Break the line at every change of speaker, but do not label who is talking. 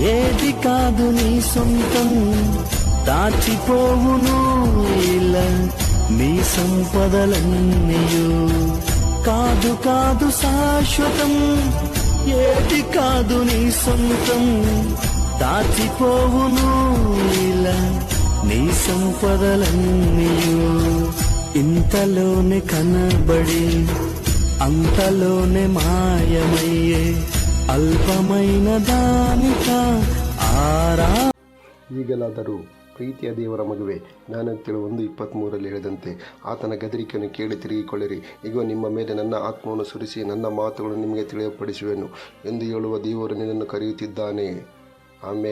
ఏది కాదు నీ సొంతం. దాచిపోవును ఇలా నీ సంపదలన్నయో. కాదు కాదు శాశ్వతం. ఏది కాదు నీ సొంతం. దాచిపోవును ఇలా నీ సంపదలన్నయో. ఇంతలోనే కనబడి అంతలోనే మాయమయ్యే
ಈಗಲಾದರೂ ಪ್ರೀತಿಯ ದೇವರ ಮಗುವೆ ಜ್ಞಾನೋಕ್ತಿಗಳು ಒಂದು ಇಪ್ಪತ್ತ್ಮೂರರಲ್ಲಿ ಹೇಳಿದಂತೆ, ಆತನ ಗದರಿಕೆಯನ್ನು ಕೇಳಿ ತಿರುಗಿಕೊಳ್ಳಿರಿ. ಈಗ ನಿಮ್ಮ ಮೇಲೆ ನನ್ನ ಆತ್ಮವನ್ನು ಸುರಿಸಿ, ನನ್ನ ಮಾತುಗಳನ್ನು ನಿಮಗೆ ತಿಳಿಯಪಡಿಸುವೆನು ಎಂದು ಹೇಳುವ ದೇವರು ನಿನ್ನನ್ನು ಕರೆಯುತ್ತಿದ್ದಾನೆ. ಆಮೇಲೆ